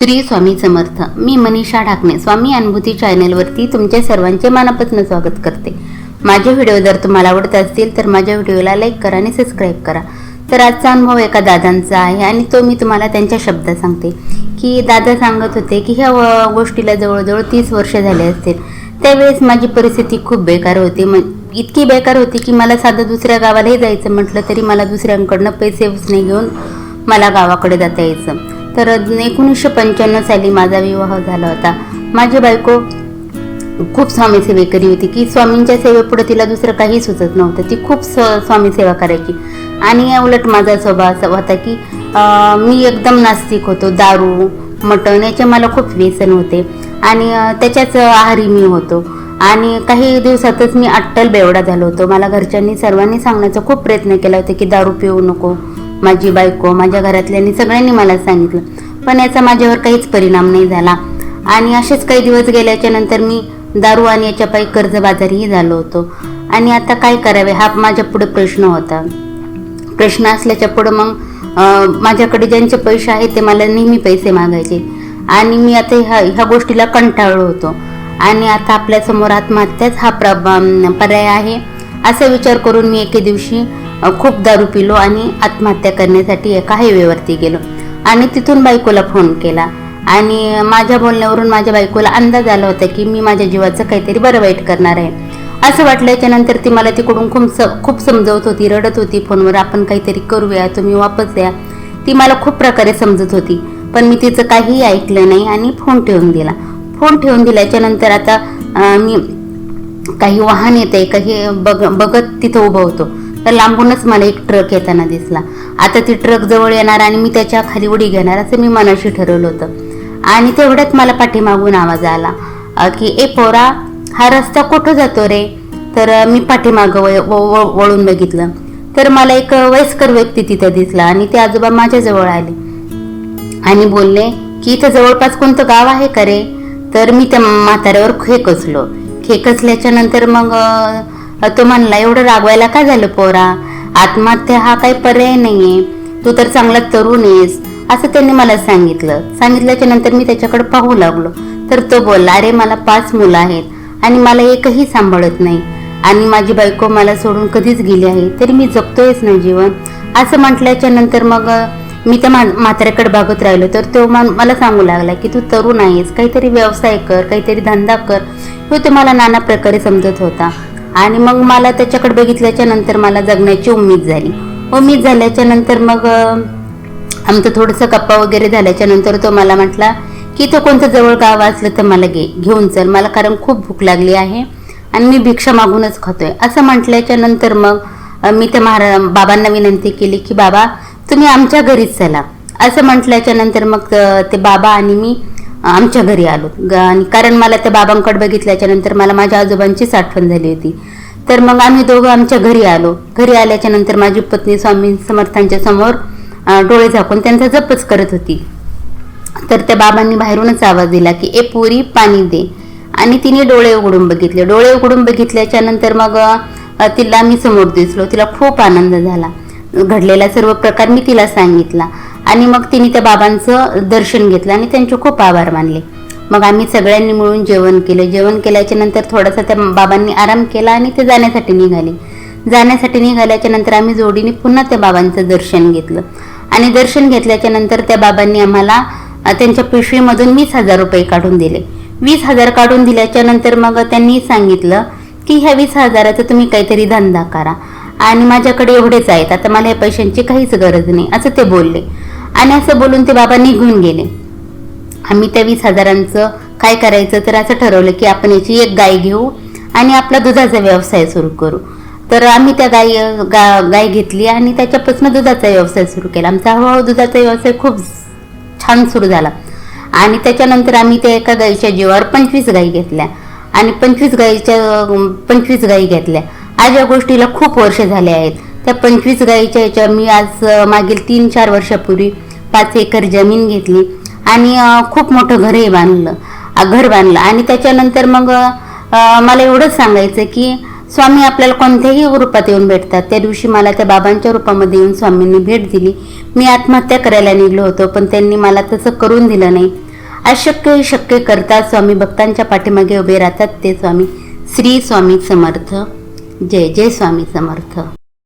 श्री स्वामी समर्थ. मी मनीषा ढाकणे. स्वामी अनुभूती चॅनलवरती तुमच्या सर्वांचे मनापासून स्वागत करते. माझे व्हिडिओ जर तुम्हाला आवडत असतील तर माझ्या व्हिडिओला लाईक करा आणि सबस्क्राईब करा. तर आजचा अनुभव एका दादांचा आहे आणि तो मी तुम्हाला त्यांच्या शब्दात सांगते. की दादा सांगत होते की ह्या गोष्टीला जवळजवळ तीस वर्ष झाले असतील. त्यावेळेस माझी परिस्थिती खूप बेकार होती. मग इतकी बेकार होती की मला साधं दुसऱ्या गावालाही जायचं म्हटलं तरी मला दुसऱ्यांकडनं पैसे उसने घेऊन मला गावाकडे जाता यायचं. तर एकोणीसशे पंच्याण्णव साली माझा विवाह झाला होता. माझी बायको खूप स्वामी सेवेकरी होती. की स्वामींच्या सेवेपुढे तिला दुसरं काही सुचत नव्हतं. ती खूप स स्वामी सेवा करायची. आणि उलट माझा स्वभाव असा होता की मी एकदम नास्तिक होतो. दारू मटण याचे मला खूप व्यसन होते. आणि त्याच्याच आहारी मी होतो. आणि काही दिवसातच मी अट्टल बेवडा झालो होतो. मला घरच्यांनी सर्वांनी सांगण्याचा खूप प्रयत्न केला होता की दारू पिऊ नको. माझी बायको माझ्या घरातल्यांनी सगळ्यांनी मला सांगितलं. पण याचा माझ्यावर काहीच परिणाम नाही झाला. आणि असेच काही दिवस गेल्याच्यानंतर मी दारू आणि याच्या पायी कर्जबाजारीही झालो होतो. आणि आता काय करावे हा माझ्या पुढे प्रश्न होता. प्रश्न असल्याच्या पुढं मग माझ्याकडे ज्यांचे पैसे आहेत ते मला नेहमी पैसे मागायचे. आणि मी आता ह्या ह्या गोष्टीला कंटाळलो होतो. आणि आता आपल्यासमोर आत्महत्याच हा प्र पर्याय आहे असा विचार करून मी एके दिवशी खूप दारू पिलो आणि आत्महत्या करण्यासाठी एका हायवेवरती गेलो. आणि तिथून बायकोला फोन केला. आणि माझ्या बोलण्यावरून माझ्या बायकोला अंदाज आला होता की मी माझ्या जीवाचं काहीतरी बरं वाईट करणार आहे. असं वाटल्याच्या नंतर ती मला तिकडून खूप खूप समजवत होती रडत होती. फोनवर आपण काहीतरी करूया तुम्ही वापस या. ती मला खूप प्रकारे समजत होती. पण मी तिचं काहीही ऐकलं नाही आणि फोन ठेवून दिला. फोन ठेवून दिल्याच्या नंतर आता मी काही वाहन येते काही बघ बघत तिथं उभं होतो. तर लांबूनच मला एक ट्रक येताना दिसला. आता ती ट्रक जवळ येणार आणि मी त्याच्याखाली उडी घेणार असं मी मनाशी ठरवलं होतं. आणि तेवढ्यात मला पाठीमागून आवाज आला की ए पोरा हा रस्ता कुठं जातो रे? तर मी पाठीमागं वळून बघितलं. तर मला एक वयस्कर व्यक्ती तिथं दिसला आणि ते आजोबा माझ्याजवळ आले. आणि बोलले की इथं जवळपास कोणतं गाव आहे का रे? तर मी त्या म्हाताऱ्यावर खेकसलो. खेकसल्याच्या नंतर मग तो म्हणला एवढं रागवायला काय झालं पोरा? आत्महत्या हा काही पर्याय नाहीये. तू तर चांगला तरुण आहेस असं त्यांनी मला सांगितलं. सांगितल्याच्या नंतर मी त्याच्याकडे पाहू लागलो. तर तो बोलला अरे मला पाच मुलं आहेत आणि मला एकही सांभाळत नाही. आणि माझी बायको मला सोडून कधीच गेली आहे तरी मी जगतोयच ना जीवन. असं म्हटल्याच्या नंतर मग मी त्या म्हाताऱ्याकडे बघत राहिलो. तर तो मला सांगू लागला की तू तरुण आहेस काहीतरी व्यवसाय कर काहीतरी धंदा कर. तो तुम्हाला मला नाना प्रकारे समजत होता. आणि मग मला त्याच्याकडे बघितल्याच्या नंतर मला जगण्याची उम्मीद झाली. उम्मीद झाल्याच्यानंतर मग आमचं थोडंसं गप्पा वगैरे झाल्याच्यानंतर तो मला म्हटला की तो कोणतं जवळ गाव असलं तर मला घे घेऊन चल. मला कारण खूप भूक लागली आहे आणि मी भिक्षा मागूनच खातोय. असं म्हटल्याच्या नंतर मग मी त्या महारा बाबांना विनंती केली की बाबा तुम्ही आमच्या घरीच चला. असं म्हटल्याच्या नंतर मग ते बाबा आणि मी आमच्या घरी आलो. ग- आणि कारण मला त्या बाबांकडे बघितल्याच्या नंतर मला माझ्या आजोबांचीच आठवण झाली होती. तर मग आम्ही दोघं आमच्या घरी आलो. घरी आल्याच्यानंतर माझी पत्नी स्वामी समर्थांच्या समोर डोळे झाकून त्यांचा जपच करत होती. तर त्या बाबांनी बाहेरूनच आवाज दिला की ए पुरी पाणी दे. आणि तिने डोळे उघडून बघितले. डोळे उघडून बघितल्याच्या नंतर मग तिला मी समोर दिसलो. तिला खूप आनंद झाला. घडलेला सर्व प्रकार मी तिला सांगितला. आणि मग तिने त्या बाबांचं दर्शन घेतलं आणि त्यांचे खूप आभार मानले. मग आम्ही सगळ्यांनी मिळून जेवण केलं. जेवण केल्याच्यानंतर थोडासा त्या बाबांनी आराम केला आणि ते जाण्यासाठी निघाले. जाण्यासाठी निघाल्याच्या नंतर आम्ही जोडीने पुन्हा त्या बाबांचं दर्शन घेतलं. आणि दर्शन घेतल्याच्या नंतर त्या बाबांनी आम्हाला त्यांच्या पिशवीमधून वीस हजार रुपये काढून दिले. वीस हजार काढून दिल्याच्या नंतर मग त्यांनी सांगितलं की ह्या वीस हजाराचा तुम्ही काहीतरी धंदा करा. आणि माझ्याकडे एवढेच आहेत. आता मला या पैशांची काहीच गरज नाही. असं ते बोलले. आणि असं बोलून ते बाबा निघून गेले. आम्ही त्या वीस हजारांचं काय करायचं तर असं ठरवलं की आपण याची एक गाय घेऊ आणि आपला दुधाचा व्यवसाय सुरू करू. तर आम्ही त्या गाय गा गाय घेतली आणि त्याच्यापासून दुधाचा व्यवसाय सुरू केला. आमचा हळूहळू दुधाचा व्यवसाय खूप छान सुरू झाला. आणि त्याच्यानंतर आम्ही त्या एका गाईच्या जीवावर पंचवीस गाई घेतल्या आणि पंचवीस गाईच्या पंचवीस गाई घेतल्या. आज या गोष्टीला खूप वर्ष झाले आहेत. त्या पंचवीस गाईच्या याच्या मी आज मागील तीन चार वर्षापूर्वी पाच एकर जमीन घेतली आणि खूप मोठं घरही बांधलं घर बांधलं. आणि त्याच्यानंतर मग मला एवढंच सांगायचं की स्वामी आपल्याला कोणत्याही रूपात येऊन भेटतात. त्या दिवशी मला त्या बाबांच्या रूपामध्ये येऊन स्वामींनी भेट दिली. मी आत्महत्या करायला निघलो होतो पण त्यांनी मला तसं करून दिलं नाही. अशक्य शक्य करतात स्वामी भक्तांच्या पाठीमागे उभे राहतात ते स्वामी. श्री स्वामी समर्थ. जय जय स्वामी समर्थ.